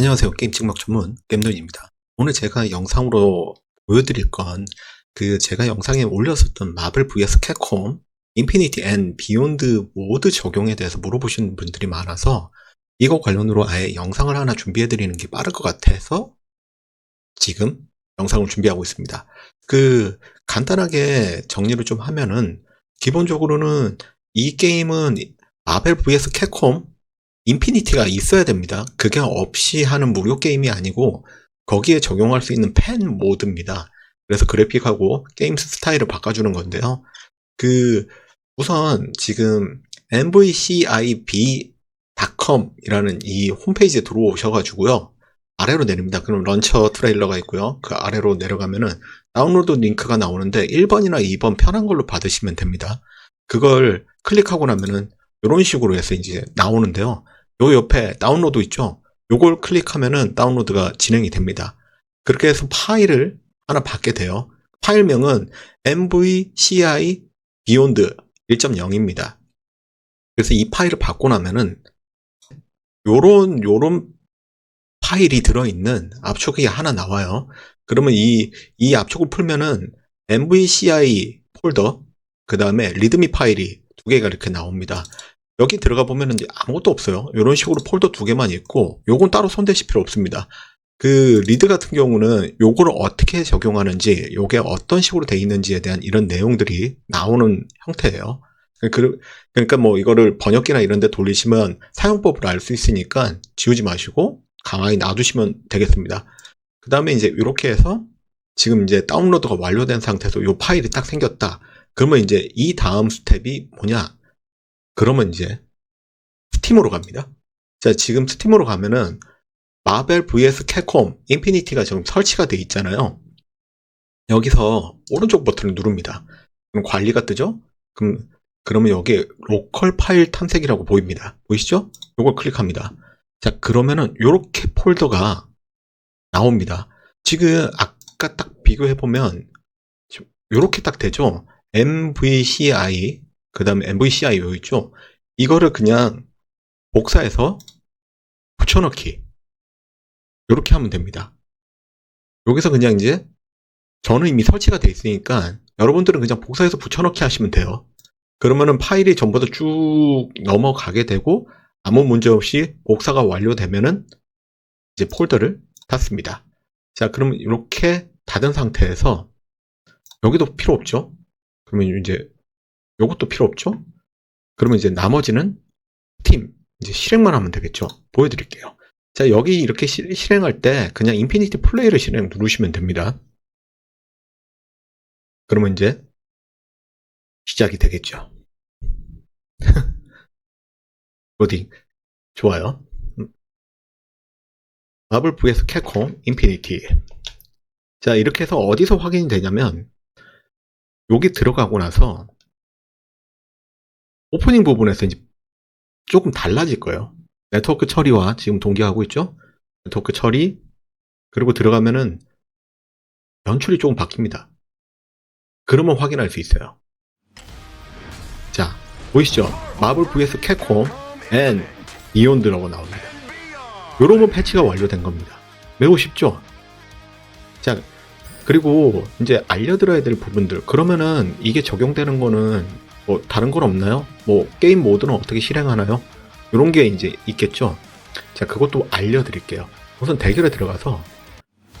안녕하세요. 게임 찍막 전문 겜돌입니다. 오늘 제가 영상으로 보여드릴 건 그 제가 영상에 올렸었던 마블 vs 캡콤 인피니티 앤 비욘드 모드 적용에 대해서 물어보시는 분들이 많아서 이거 관련으로 아예 영상을 하나 준비해드리는 게 빠를 것 같아서 지금 영상을 준비하고 있습니다. 그 간단하게 정리를 좀 하면은 기본적으로는 이 게임은 마블 vs 캡콤 인피니티가 있어야 됩니다. 그게 없이 하는 무료 게임이 아니고 거기에 적용할 수 있는 팬 모드입니다. 그래서 그래픽하고 게임 스타일을 바꿔주는 건데요. 그 우선 지금 mvcib.com이라는 이 홈페이지에 들어오셔가지고요. 아래로 내립니다. 그럼 런처 트레일러가 있고요. 그 아래로 내려가면은 다운로드 링크가 나오는데 1번이나 2번 편한 걸로 받으시면 됩니다. 그걸 클릭하고 나면은 이런 식으로 해서 이제 나오는데요. 요 옆에 다운로드 있죠? 요걸 클릭하면은 다운로드가 진행이 됩니다. 그렇게 해서 파일을 하나 받게 돼요. 파일명은 mvci beyond 1.0입니다. 그래서 이 파일을 받고 나면은 요런 요런 파일이 들어있는 압축이 하나 나와요. 그러면 이, 이 압축을 풀면은 mvci 폴더, 그 다음에 리드미 파일이 두 개가 이렇게 나옵니다. 여기 들어가 이제 아무것도 없어요. 이런 식으로 폴더 두 개만 있고, 요건 따로 손대실 필요 없습니다. 그 리드 같은 경우는 요거를 어떻게 적용하는지, 요게 어떤 식으로 돼 있는지에 대한 이런 내용들이 나오는 형태예요. 그- 그러니까 뭐 이거를 번역기나 이런 데 돌리시면 사용법을 알 수 있으니까 지우지 마시고 가만히 놔두시면 되겠습니다. 그 다음에 이제 이렇게 해서 지금 이제 다운로드가 완료된 상태에서 요 파일이 딱 생겼다. 그러면 이제 이 다음 스텝이 뭐냐? 그러면 이제 스팀으로 갑니다. 자, 지금 스팀으로 가면은 마벨 vs 캡콤 인피니티가 지금 설치가 돼 있잖아요. 여기서 오른쪽 버튼을 누릅니다. 그럼 관리가 뜨죠? 그럼 그러면 여기에 로컬 파일 탐색이라고 보입니다. 보이시죠? 요걸 클릭합니다. 자, 그러면은 요렇게 폴더가 나옵니다. 지금 아까 딱 비교해 보면 요렇게 딱 되죠? MVCI 그 다음에 MVCI 요 있죠? 이거를 그냥 복사해서 붙여넣기 요렇게 하면 됩니다. 여기서 그냥 이제 저는 이미 설치가 돼 있으니까 여러분들은 그냥 복사해서 붙여넣기 하시면 돼요. 그러면은 파일이 전부 다 쭉 넘어가게 되고 아무 문제 없이 복사가 완료되면은 이제 폴더를 닫습니다. 자, 그러면 이렇게 닫은 상태에서 여기도 필요 없죠? 그러면 이제 요것도 필요 없죠? 그러면 이제 나머지는 팀 이제 실행만 하면 되겠죠? 보여드릴게요. 자, 여기 이렇게 시- 실행할 때 그냥 인피니티 플레이를 실행 누르시면 됩니다. 그러면 이제 시작이 되겠죠. 로딩. 좋아요. 음. 마블 vs 캡콤 인피니티. 자, 이렇게 해서 어디서 확인이 되냐면, 여기 들어가고 나서, 오프닝 부분에서 이제 조금 달라질 거예요. 네트워크 처리와 지금 동기화하고 있죠? 네트워크 처리, 그리고 들어가면은 연출이 조금 바뀝니다. 그러면 확인할 수 있어요. 자, 보이시죠? 마블 vs 캡콤 앤 이온 드라고 나옵니다. 요러면 패치가 완료된 겁니다. 매우 쉽죠? 자, 그리고 이제 알려드려야 될 부분들. 그러면은 이게 적용되는 거는 뭐 다른 건 없나요? 뭐 게임 모드는 어떻게 실행하나요? 요런 게 이제 있겠죠? 자, 그것도 알려드릴게요. 우선 대결에 들어가서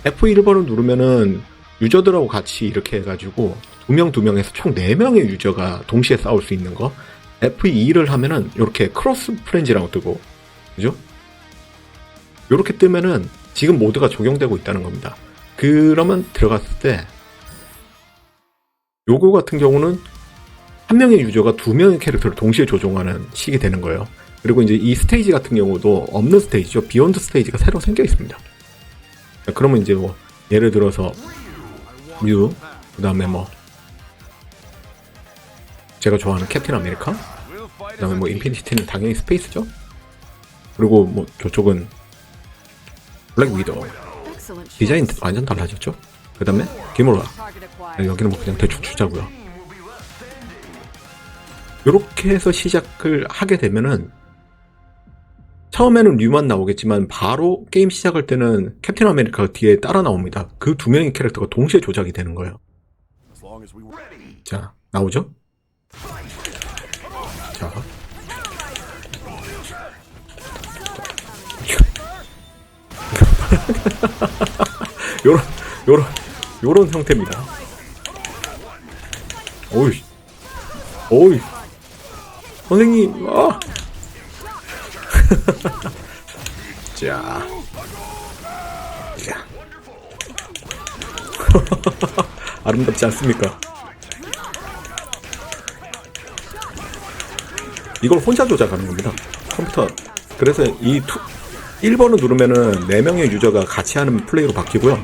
F1번을 누르면은 유저들하고 같이 이렇게 해가지고 두 명 두 명에서 총 4명의 유저가 동시에 싸울 수 있는 거 F2를 하면은 이렇게 크로스 프렌즈라고 뜨고 그죠? 이렇게 뜨면은 지금 모드가 적용되고 있다는 겁니다. 그러면 들어갔을 때 요거 같은 경우는 한 명의 유저가 두 명의 캐릭터를 동시에 조종하는 식이 되는 거예요. 그리고 이제 이 스테이지 같은 경우도 없는 스테이지죠. 비욘드 스테이지가 새로 생겨 있습니다. 자, 그러면 이제 뭐 예를 들어서 뮤, 그 다음에 뭐 제가 좋아하는 캡틴 아메리카, 그 다음에 뭐 인피니티는 당연히 스페이스죠. 그리고 뭐 저쪽은 블랙 위도우. 디자인 완전 달라졌죠. 그 다음에 기모라. 여기는 뭐 그냥 대충 주자고요. 이렇게 해서 시작을 하게 되면은 처음에는 류만 나오겠지만 바로 게임 시작할 때는 캡틴 아메리카가 뒤에 따라 나옵니다. 그 두 명의 캐릭터가 동시에 조작이 되는 거예요. 자, 나오죠? 자. 요런, 요런, 요런 형태입니다. 오이, 오이. 선생님, 아! 자. 자. 아름답지 않습니까? 이걸 혼자 조작하는 겁니다. 컴퓨터. 그래서 이 투, 1번을 누르면은 4명의 유저가 같이 하는 플레이로 바뀌고요.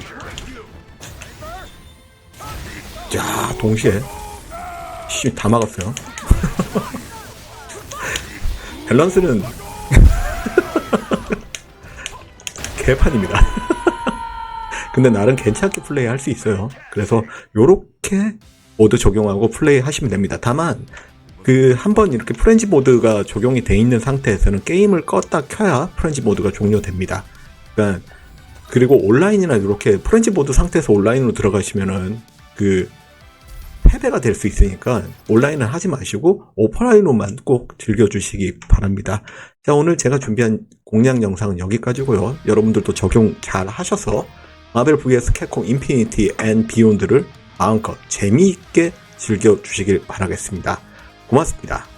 자, 동시에. 씨, 다 막았어요. 밸런스는 개판입니다. 근데 나름 괜찮게 플레이 할 수 있어요. 그래서 요렇게 모드 적용하고 플레이 하시면 됩니다. 다만 그 한번 이렇게 프렌즈 모드가 적용이 돼 있는 상태에서는 게임을 껐다 켜야 프렌즈 모드가 종료됩니다. 그러니까 그리고 온라인이나 이렇게 프렌즈 모드 상태에서 온라인으로 들어가시면은 그 패배가 될 수 있으니까 온라인은 하지 마시고 오프라인으로만 꼭 즐겨주시기 바랍니다. 자 오늘 제가 준비한 공략 영상은 여기까지고요. 여러분들도 적용 잘 하셔서 마벨 vs 캡콤 인피니티 앤 비욘드를 마음껏 재미있게 즐겨주시길 바라겠습니다. 고맙습니다.